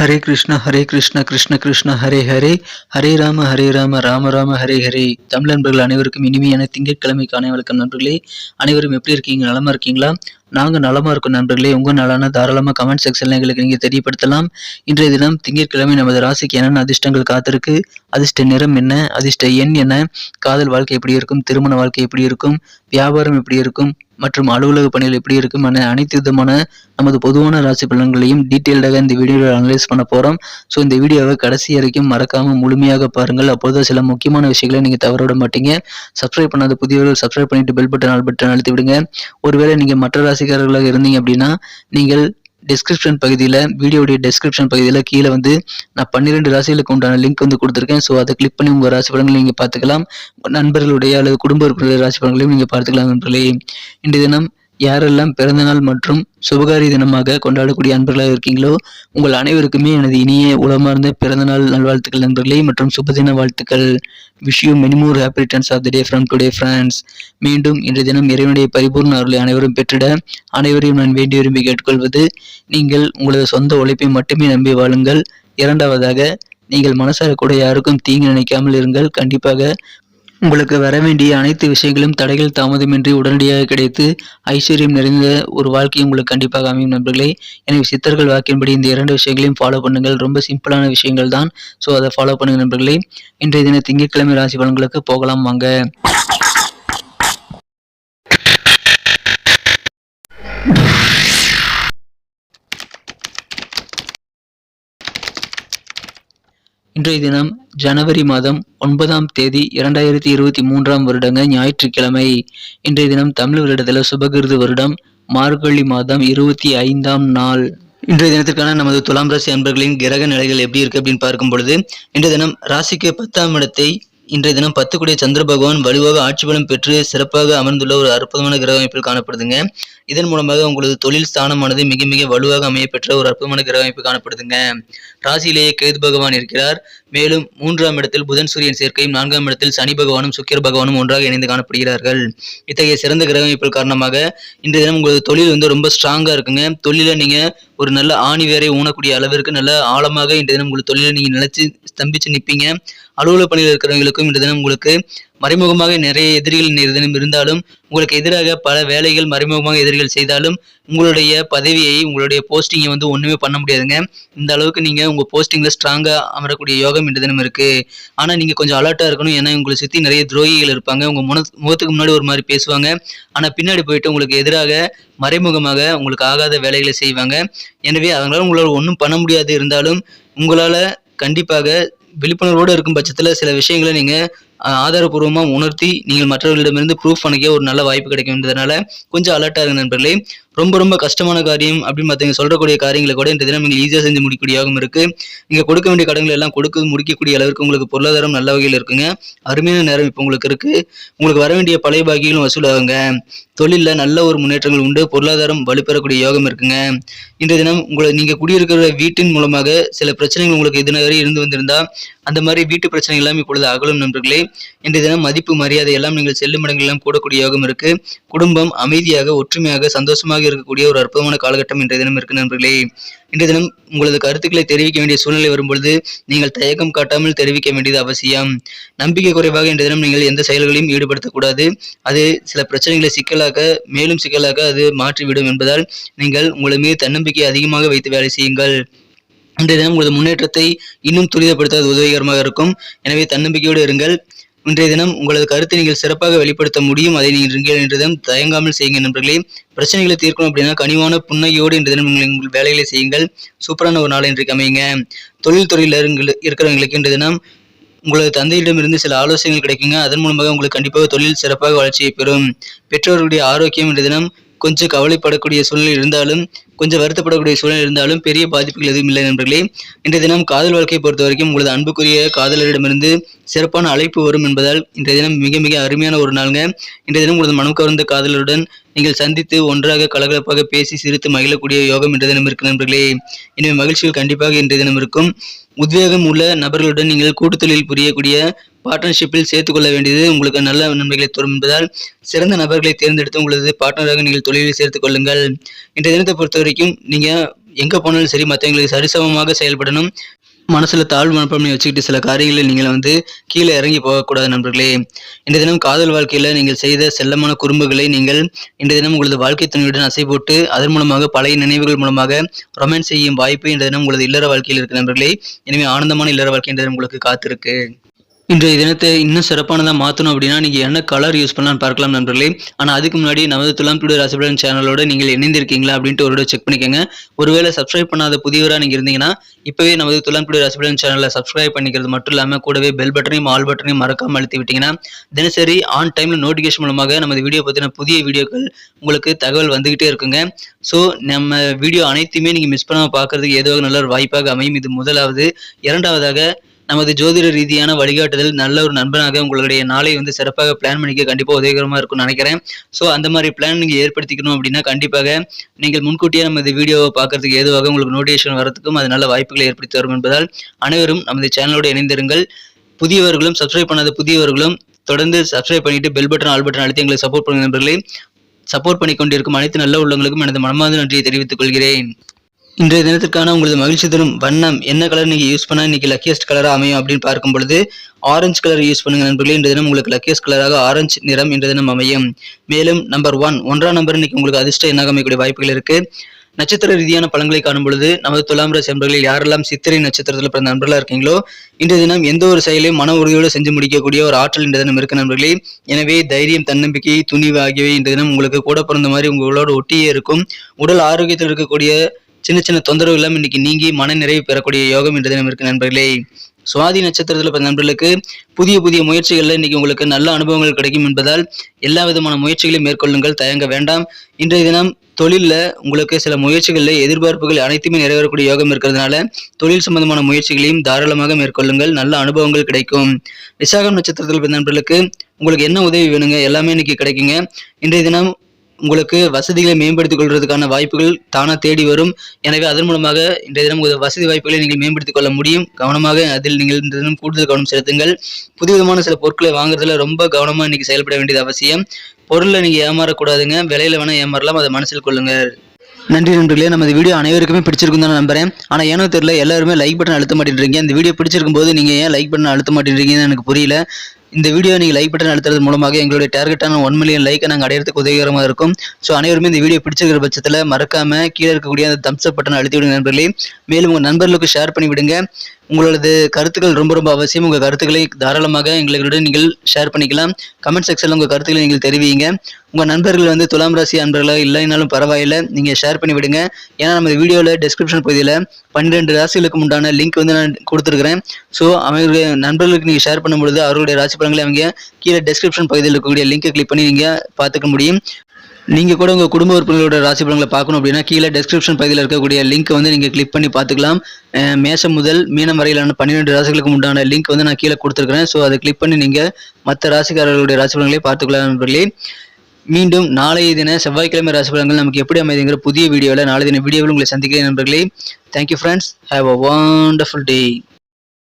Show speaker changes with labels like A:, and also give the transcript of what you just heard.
A: ஹரே கிருஷ்ணா ஹரே கிருஷ்ணா கிருஷ்ண கிருஷ்ணா ஹரே ஹரே. ஹரே ராம ஹரே ராம ராம ராம ஹரே ஹரே. தமிழ் நண்பர்கள் அனைவருக்கும் இனிமையான திங்கட்கிழமைக்கான வணக்கம் நண்பர்களே. அனைவரும் எப்படி இருக்கீங்க? நலமா இருக்கீங்களா? நாங்கள் நலமா இருக்கும் நண்பர்களே. உங்கள் நலான தாராளமாக கமெண்ட் செக்ஷனில் எங்களுக்கு நீங்கள் தெரியப்படுத்தலாம். இன்றைய தினம் திங்கட்கிழமை நமது ராசிக்கு என்னென்ன அதிர்ஷ்டங்கள் காத்திருக்கு? அதிர்ஷ்ட நிறம் என்ன? அதிர்ஷ்ட எண் என்ன? காதல் வாழ்க்கை எப்படி இருக்கும்? திருமண வாழ்க்கை எப்படி இருக்கும்? வியாபாரம் எப்படி இருக்கும்? மற்றும் அலுவலக பணிகள் எப்படி இருக்கும் என அனைத்து விதமான நமது பொதுவான ராசி பலன்களையும் டீட்டெயில்டாக இந்த வீடியோவில் அனலைஸ் பண்ண போகிறோம் ஸோ இந்த வீடியோவை கடைசி வரைக்கும் மறக்காமல் முழுமையாக பாருங்கள். அப்போது சில முக்கியமான விஷயங்களை நீங்கள் தவற விட மாட்டீங்க. சப்ஸ்கிரைப் பண்ணாத புதியவர்கள் சப்ஸ்கிரைப் பண்ணிட்டு பெல் பட்டன் ஆல் பட்டன் அழுத்தி விடுங்க. ஒருவேளை நீங்கள் மற்ற ராசிக்காரர்களாக இருந்தீங்க அப்படின்னா நீங்கள் டிஸ்கிரிப்ஷன் பகுதியில் வீடியோடைய டிஸ்கிரிப்ஷன் பகுதியில் கீழே வந்து நான் பன்னிரெண்டு ராசிகளுக்கு உண்டான லிங்க் வந்து கொடுத்துருக்கேன். ஸோ அதை கிளிக் பண்ணி உங்கள் ராசி பலன்களை நீங்கள் பார்த்துக்கலாம். நண்பர்களுடைய அல்லது குடும்ப உறுப்பினர்கள் ராசி பலன்களையும் நீங்கள் பார்த்துக்கலாம் நண்பர்களே. இன்றைய தினம் யாரெல்லாம் பிறந்தநாள் மற்றும் சுபகாரி தினமாக கொண்டாடக்கூடிய அன்பர்களாக இருக்கீங்களோ உங்கள் அனைவருக்குமே எனது இனிய உளமார்ந்த பிறந்தநாள் நல்வாழ்த்துக்கள் நண்பர்களே மற்றும் சுபதின வாழ்த்துக்கள். விஷயம் many more happy returns of the day from today friends மீண்டும் இன்றைய தினம் இறைவனுடைய பரிபூர்ண அருளை அனைவரும் பெற்றிட அனைவரையும் நான் வேண்டி விரும்பி கேட்டுக்கொள்வது நீங்கள் உங்களது சொந்த உழைப்பை மட்டுமே நம்பி வாழுங்கள். இரண்டாவதாக நீங்கள் மனசார கூட யாருக்கும் தீங்கு நினைக்காமல் இருங்கள். கண்டிப்பாக உங்களுக்கு வர வேண்டிய அனைத்து விஷயங்களும் தடைகள் தாமதமின்றி உடனடியாக கிடைத்து ஐஸ்வர்யம் நிறைந்த ஒரு வாழ்க்கை உங்களுக்கு கண்டிப்பாக அமையும் நண்பர்களே. எனவே சித்தர்கள் வாக்கின்படி இந்த இரண்டு விஷயங்களையும் ஃபாலோ பண்ணுங்கள். ரொம்ப சிம்பிளான விஷயங்கள் தான் ஸோ அதை ஃபாலோ பண்ணுங்கள் நண்பர்களே. இன்றைய தின திங்கட்கிழமை ராசி பலன்களுக்கு போகலாம் வாங்க. இன்றைய தினம் ஜனவரி மாதம் ஒன்பதாம் தேதி இரண்டாயிரத்தி இருபத்தி மூன்றாம் வருடங்க ஞாயிற்றுக்கிழமை. இன்றைய தினம் தமிழ் வருடத்தில் சுபகிருது வருடம் மார்கழி மாதம் இருபத்தி ஐந்தாம் நாள். இன்றைய தினத்திற்கான நமது துலாம் ராசி அன்பர்களின் கிரக நிலைகள் எப்படி இருக்கு அப்படின்னு பார்க்கும் பொழுது இன்றைய தினம் ராசிக்கு பத்தாம் இடத்தை இன்றைய தினம் பத்து கூடிய சந்திர பகவான் வலுவாக ஆட்சி பலம் பெற்று சிறப்பாக அமர்ந்துள்ள ஒரு அற்புதமான கிரக அமைப்பில் காணப்படுதுங்க. இதன் மூலமாக உங்களது தொழில் ஸ்தானமானது மிக மிக வலுவாக அமைய பெற்ற ஒரு அற்புதமான கிரக அமைப்பு காணப்படுதுங்க. ராசியிலேயே கேது பகவான் இருக்கிறார். மேலும் மூன்றாம் இடத்தில் புதன் சூரியன் சேர்க்கையும் நான்காம் இடத்தில் சனி பகவானும் சுக்கிர பகவானும் ஒன்றாக இணைந்து காணப்படுகிறார்கள். இத்தகைய சிறந்த கிரக அமைப்பில் காரணமாக இன்றைய தினம் உங்களது தொழில் வந்து ரொம்ப ஸ்ட்ராங்காக இருக்குங்க. தொழில நீங்க ஒரு நல்ல ஆணி வேரை ஊனக்கூடிய அளவிற்கு நல்ல ஆழமாக இன்றைய தினம் உங்கள் தொழிலை நீங்க நிலைச்சு ஸ்தம்பிச்சு நிற்பீங்க அலுவலக பணியில் இருக்கிறவங்களுக்கும் இந்த தினம் உங்களுக்கு மறைமுகமாக நிறைய எதிரிகள் இன்றைய தினம் இருந்தாலும் உங்களுக்கு எதிராக பல வேலைகள் மறைமுகமாக எதிரிகள் செய்தாலும் உங்களுடைய பதவியை உங்களுடைய போஸ்டிங்கை வந்து ஒன்றுமே பண்ண முடியாதுங்க. இந்த அளவுக்கு நீங்கள் உங்கள் போஸ்டிங்கில் ஸ்ட்ராங்காக அமரக்கூடிய யோகம் இன்று தினம் இருக்குது ஆனால் நீங்கள் கொஞ்சம் அலர்ட்டாக இருக்கணும். ஏன்னா உங்களை சுற்றி நிறைய துரோகிகள் இருப்பாங்க. உங்கள் முன முகத்துக்கு முன்னாடி ஒரு மாதிரி பேசுவாங்க. ஆனால் பின்னாடி போயிட்டு உங்களுக்கு எதிராக மறைமுகமாக உங்களுக்கு ஆகாத வேலைகளை செய்வாங்க. எனவே அதனால உங்களால் ஒன்றும் பண்ண முடியாது. இருந்தாலும் உங்களால் கண்டிப்பாக விழிப்புணர்வோடு இருக்கும் பட்சத்தில் சில விஷயங்களை நீங்கள் ஆதாரபூர்வமாக உணர்த்தி நீங்கள் மற்றவர்களிடமிருந்து ப்ரூஃப் பண்ணிக்க ஒரு நல்ல வாய்ப்பு கிடைக்கும்ன்றதுனால கொஞ்சம் அலர்ட்டாக இருங்க நண்பர்களே. ரொம்ப ரொம்ப கஷ்டமான காரியம் அப்படின்னு பார்த்தீங்க சொல்லக்கூடிய காரியங்களை கூட இந்த தினம் நீங்கள் ஈஸியாக செஞ்சு முடிக்கக்கூடியாகவும் இருக்கு. நீங்கள் கொடுக்க வேண்டிய கடன்கள் எல்லாம் கொடுக்க முடிக்கக்கூடிய அளவுக்கு உங்களுக்கு பொருளாதாரம் நல்ல வகையில் இருக்குங்க. அருமையான நேரம் இப்போ உங்களுக்கு இருக்கு. உங்களுக்கு வர வேண்டிய பழைய பாக்கிகளும் வசூலாகுங்க. தொழிலில் நல்ல ஒரு முன்னேற்றங்கள் உண்டு. பொருளாதாரம் வலுப்பெறக்கூடிய யோகம் இருக்குங்க. இன்றைய தினம் உங்களை நீங்கள் குடியிருக்கிற வீட்டின் மூலமாக சில பிரச்சனைகள் உங்களுக்கு இதுவரை இருந்து வந்திருந்தா அந்த மாதிரி வீட்டு பிரச்சனைகள் எல்லாம் இப்பொழுது அகலும் நண்பர்களே. இன்றைய தினம் மதிப்பு மரியாதை எல்லாம் நீங்கள் செல்லும் இடங்கள் எல்லாம் கூடக்கூடிய யோகம் இருக்கு. குடும்பம் அமைதியாக ஒற்றுமையாக சந்தோஷமாக இருக்கக்கூடிய ஒரு அற்புதமான காலகட்டம் இன்றைய தினம் இருக்கு நண்பர்களே. இன்றைய தினம் உங்களது கருத்துக்களை தெரிவிக்க வேண்டிய சூழ்நிலை வரும்பொழுது நீங்கள் தயக்கம் காட்டாமல் தெரிவிக்க வேண்டியது அவசியம். நம்பிக்கை குறைவாக இன்றைய தினம் நீங்கள் எந்த செயல்களையும் ஈடுபடுத்தக்கூடாது. அது சில பிரச்சனைகளை சிக்கலாக மேலும் சிக்கலாக அது மாற்றிவிடும் என்பதால் நீங்கள் உங்கள் மீது தன்னம்பிக்கை அதிகமாக வைத்து வேலை செய்யுங்கள். இன்றைய தினம் உங்களது முன்னேற்றத்தை இன்னும் துரிதப்படுத்த அது உதவிகரமாக இருக்கும். எனவே தன்னம்பிக்கையோடு இருங்கள். இன்றைய தினம் உங்களது கருத்தை நீங்கள் சிறப்பாக வெளிப்படுத்த முடியும் அதை நீங்கள் இன்றைய தினம் தயங்காமல் செய்யுங்க நண்பர்களே. பிரச்சனைகளை தீர்க்கணும் அப்படின்னா கனிவான புன்னகையோடு இன்றைய தினம் உங்கள் உங்கள் வேலைகளை செய்யுங்கள். சூப்பரான ஒரு நாள் இன்றைக்கு அமையுங்க. தொழில்துறையில் இருக்கிறவங்களுக்கு இன்றைய தினம் உங்களது தந்தையிடமிருந்து சில ஆலோசனைகள் கிடைக்குங்க. அதன் மூலமாக உங்களுக்கு கண்டிப்பாக தொழில் சிறப்பாக வளர்ச்சியை பெறும். பெற்றோர்களுடைய ஆரோக்கியம் இன்றைய தினம் கொஞ்சம் கவலைப்படக்கூடிய சூழ்நிலை இருந்தாலும் கொஞ்சம் வருத்தப்படக்கூடிய சூழ்நிலை இருந்தாலும் பெரிய பாதிப்புகள் எதுவும் இல்லை நண்பர்களே. இன்றைய தினம் காதல் வாழ்க்கையை பொறுத்த வரைக்கும் உங்களது அன்புக்குரிய காதலரிடமிருந்து சிறப்பான அழைப்பு வரும் என்பதால் இன்றைய தினம் மிக மிக அருமையான ஒரு நாளுங்க. இன்றைய தினம் உங்களது மனம் கவர்ந்த காதலருடன் நீங்கள் சந்தித்து ஒன்றாக கலகலப்பாக பேசி சிரித்து மகிழக்கூடிய யோகம் இன்றைய தினம் இருக்கு நண்பர்களே. எனவே மகிழ்ச்சிகள் கண்டிப்பாக இன்றைய தினம் இருக்கும். உத்வேகம் உள்ள நபர்களுடன் நீங்கள் கூட்டுத்தொழில் புரியக்கூடிய பார்ட்னர்ஷிப்பில் சேர்த்துக்கொள்ள வேண்டியது உங்களுக்கு நல்ல நன்மைகளை தரும் என்பதால் சிறந்த நபர்களை தேர்ந்தெடுத்து உங்களது பார்ட்னராக நீங்கள் தொழிலில் சேர்த்துக் கொள்ளுங்கள். இன்றைய தினத்தை பொறுத்த வரைக்கும் நீங்கள் எங்கே போனாலும் சரி மற்றவங்களுக்கு சரிசமமாக செயல்படணும். மனசுல தாழ்வு மனப்பான்மையை வச்சுக்கிட்டு சில காரியங்களில் நீங்கள் வந்து கீழே இறங்கி போகக்கூடாது நண்பர்களே. இந்த தினம் காதல் வாழ்க்கையில நீங்கள் செய்த செல்லமான குறும்புகளை நீங்கள் இந்த தினம் உங்களது வாழ்க்கை துணையுடன் அசை போட்டு அதன் மூலமாக பழைய நினைவுகள் மூலமாக ரொமான்ஸ் செய்யும் வாய்ப்பு இந்த தினம் உங்களது இல்லற வாழ்க்கையில் இருக்கு நண்பர்களே. எனவே ஆனந்தமான இல்லற வாழ்க்கை இந்த தினம் உங்களுக்கு காத்திருக்கு. இன்றைய தினத்தை இன்னும் சிறப்பானதாக மாற்றணும் அப்படின்னா நீங்கள் என்ன கலர் யூஸ் பண்ணலாம்னு பார்க்கலாம் நண்பர்களே. ஆனால் அதுக்கு முன்னாடி நமது துலாம் டுடே ராசிபலன் சேனலோட நீங்கள் இணைந்திருக்கீங்களா அப்படின்ட்டு ஒரு செக் பண்ணிக்கோங்க. ஒருவேளை சப்ஸ்கிரைப் பண்ணாத புதியவராக நீங்கள் இருந்தீங்கன்னா இப்போவே நமது துலாம் டுடே ராசிபலன் சேனலை சப்ஸ்கிரைப் பண்ணிக்கிறது மட்டும் இல்லாமல் கூடவே பெல் பட்டனையும் ஆல் பட்டனையும் மறக்காமல் அழுத்தி விட்டீங்கன்னா தினசரி ஆன் டைமில் நோட்டிஃபிகேஷன் மூலமாக நமது வீடியோ பற்றின புதிய வீடியோக்கள் உங்களுக்கு தகவல் வந்துகிட்டே இருக்குங்க. ஸோ நம்ம வீடியோ அனைத்துமே நீங்கள் மிஸ் பண்ணாமல் பார்க்கறதுக்கு ஏதோ நல்ல ஒரு வாய்ப்பாக அமையும். இது முதலாவது. இரண்டாவதாக நமது ஜோதிட ரீதியான வழிகாட்டுதல் நல்ல ஒரு நண்பனாக உங்களுடைய நாளை வந்து சிறப்பாக பிளான் பண்ணிக்க கண்டிப்பாக உதவிகரமாக இருக்கும்னு நினைக்கிறேன். ஸோ அந்த மாதிரி பிளான் நீங்கள் ஏற்படுத்திக்கணும் அப்படின்னா கண்டிப்பாக நீங்கள் முன்கூட்டியே நமது வீடியோவை பார்க்கறதுக்கு ஏதுவாக உங்களுக்கு நோட்டிஃபிகேஷன் வரதுக்கும் அது நல்ல வாய்ப்புகளை ஏற்படுத்தி தரும் என்பதால் அனைவரும் நமது சேனலோடு இணைந்திருங்கள். புதியவர்களும் சப்ஸ்கிரைப் பண்ணாத புதியவர்களும் தொடர்ந்து சப்ஸ்கிரைப் பண்ணிட்டு பெல் பட்டன் ஆல் பட்டன் அழுத்தி எங்களை சப்போர்ட் பண்ணுங்க நண்பர்களே. சப்போர்ட் பண்ணி கொண்டிருக்கும் அனைத்து நல்ல உள்ளவங்களுக்கும் எனது மனமார்ந்த நன்றியை தெரிவித்துக் கொள்கிறேன். இன்றைய தினத்திற்கான உங்களது மகிழ்ச்சி தரும் வண்ணம் என்ன கலர் நீங்க யூஸ் பண்ணா இன்னைக்கு லக்கியஸ்ட் கலராக அமையும் அப்படின்னு பார்க்கும் பொழுது ஆரஞ்சு கலர் யூஸ் பண்ணுங்க நண்பர்களே. இன்றைய தினம் உங்களுக்கு லக்கியஸ்ட் கலராக ஆரஞ்சு நிறம் இன்றைய தினம் அமையும். மேலும் நம்பர் ஒன் ஒன்றாம் நம்பர் இன்னைக்கு உங்களுக்கு அதிர்ஷ்ட எண்ணாக அமையக்கூடிய வாய்ப்புகள் இருக்கு. நட்சத்திர ரீதியான பலன்களை காணும் பொழுது நமது துலாம் ராசி நண்பர்களில் யாரெல்லாம் சித்திரை நட்சத்திரத்தில் பிறந்த நண்பர்களாக இருக்கீங்களோ இன்றைய தினம் எந்த ஒரு செயலையும் மன உறுதியோடு செஞ்சு முடிக்கக்கூடிய ஒரு ஆற்றல் இன்றைய தினம் இருக்கு நண்பர்களே. எனவே தைரியம் தன்னம்பிக்கை துணிவு ஆகியவை இன்றைய தினம் உங்களுக்கு கூட பிறந்த மாதிரி உங்களோட ஒட்டியே இருக்கும். உடல் ஆரோக்கியத்தில் இருக்கக்கூடிய சின்ன சின்ன தொந்தரவு இல்லாமல் இன்னைக்கு நீங்கி மன நிறைவு பெறக்கூடிய யோகம் இன்று தினம் இருக்கு நண்பர்களே. சுவாதி நட்சத்திரத்தில் பிறந்த நண்பர்களுக்கு புதிய புதிய முயற்சிகளில் இன்னைக்கு உங்களுக்கு நல்ல அனுபவங்கள் கிடைக்கும் என்பதால் எல்லா விதமான முயற்சிகளையும் மேற்கொள்ளுங்கள் தயங்க வேண்டாம். இன்றைய தினம் தொழிலில் உங்களுக்கு சில முயற்சிகளில் எதிர்பார்ப்புகள் அனைத்துமே நிறைவேறக்கூடிய யோகம் இருக்கிறதுனால தொழில் சம்பந்தமான முயற்சிகளையும் தாராளமாக மேற்கொள்ளுங்கள் நல்ல அனுபவங்கள் கிடைக்கும். விசாகம் நட்சத்திரத்தில் பிறந்த நண்பர்களுக்கு உங்களுக்கு என்ன உதவி வேணுங்க? எல்லாமே இன்னைக்கு கிடைக்குங்க. இன்றைய தினம் உங்களுக்கு வசதிகளை மேம்படுத்திக் கொள்வதற்கான வாய்ப்புகள் தானாக தேடி வரும். எனவே அதன் மூலமாக இன்றைய தினம் உங்கள் வசதி வாய்ப்புகளை நீங்கள் மேம்படுத்திக் கொள்ள முடியும். கவனமாக அதில் நீங்கள் இந்த தினம் கூடுதல் கவனம் செலுத்துங்கள். புதுவிதமான சில பொருட்களை வாங்குறதுல ரொம்ப கவனமாக இன்னைக்கு செயல்பட வேண்டியது அவசியம். பொருளில் நீங்கள் ஏமாறக்கூடாதுங்க. விலையில வேணால் ஏமாறலாம். அதை மனசில் கொள்ளுங்கள் நன்றி நண்பர்களே. நம்ம இந்த வீடியோ அனைவருக்குமே பிடிச்சிருக்கும் தான் நம்புறேன். ஆனால் ஏனோ தெரியல எல்லாருமே லைக் பட்டன் அழுத்த மாட்டேன்றீங்க. இந்த வீடியோ பிடிச்சிருக்கும் போது நீங்கள் ஏன் லைக் பட்டன் அழுத்த மாட்டேன்றீங்கன்னு எனக்கு புரியல. இந்த வீடியோ நீங்கள் லைக் பட்டன் அழுத்துறது மூலமாக எங்களுடைய டார்கெட்டான ஒன் மில்லியன் லைக்கை நாங்கள் அடையிறதுக்கு உதவிகரமாக இருக்கும். ஸோ அனைவருமே இந்த வீடியோ பிடிச்சிருக்கிற பட்சத்தில் மறக்காம கீழே இருக்கக்கூடிய அந்த தம்ஸ் அப் பட்டன் அழுத்தி விடுங்க நண்பர்களே. மேலும் உங்கள் நண்பர்களுக்கு ஷேர் பண்ணி விடுங்க உங்களது கருத்துக்கள் ரொம்ப ரொம்ப அவசியம். உங்கள் கருத்துக்களை தாராளமாக எங்களுடன் நீங்கள் ஷேர் பண்ணிக்கலாம். கமெண்ட் செக்ஷனில் உங்கள் கருத்துக்களை நீங்கள் தெரிவிங்க. உங்கள் நண்பர்கள் வந்து துலாம் ராசி அன்பர்களாக இல்லைனாலும் பரவாயில்லை. நீங்கள் ஷேர் பண்ணி விடுங்க. ஏன்னா நம்ம வீடியோவில் டெஸ்கிரிப்ஷன் பகுதியில் பன்னிரெண்டு ராசிகளுக்கு உண்டான லிங்க் வந்து நான் கொடுத்துருக்குறேன். ஸோ அவங்களுடைய நண்பர்களுக்கு நீங்கள் ஷேர் பண்ணும்பொழுது அவர்களுடைய ராசி பலன்களை அவங்க கீழே டெஸ்கிரிப்ஷன் பகுதியில் இருக்கக்கூடிய லிங்க்கை கிளிக் பண்ணி நீங்கள் பார்த்துக்க முடியும். நீங்கள் கூட உங்கள் குடும்ப உறுப்பினர்களோட ராசி பலன்களை பார்க்கணும் அப்படின்னா கீழே டெஸ்கிரிப்ஷன் பகுதியில் இருக்கக்கூடிய லிங்க் வந்து நீங்கள் கிளிக் பண்ணி பார்த்துக்கலாம். மேசம் மேஷம் முதல் மீனம் வரையிலான பன்னிரெண்டு ராசிகளுக்கு உண்டான லிங்க் வந்து நான் கீழே கொடுத்துருக்கிறேன். ஸோ அதை கிளிக் பண்ணி நீங்கள் மற்ற ராசிக்காரர்களுடைய ராசி பலன்களை பார்த்துக்கலாம் நண்பர்களே. மீண்டும் நாளைய தின செவ்வாய்க்கிழமை ராசி பலன்கள் நமக்கு எப்படி அமைதுங்கிற புதிய வீடியோவில் நாளை தின வீடியோவில் உங்களை சந்திக்கிறேன் நண்பர்களே. Thank you friends have a wonderful day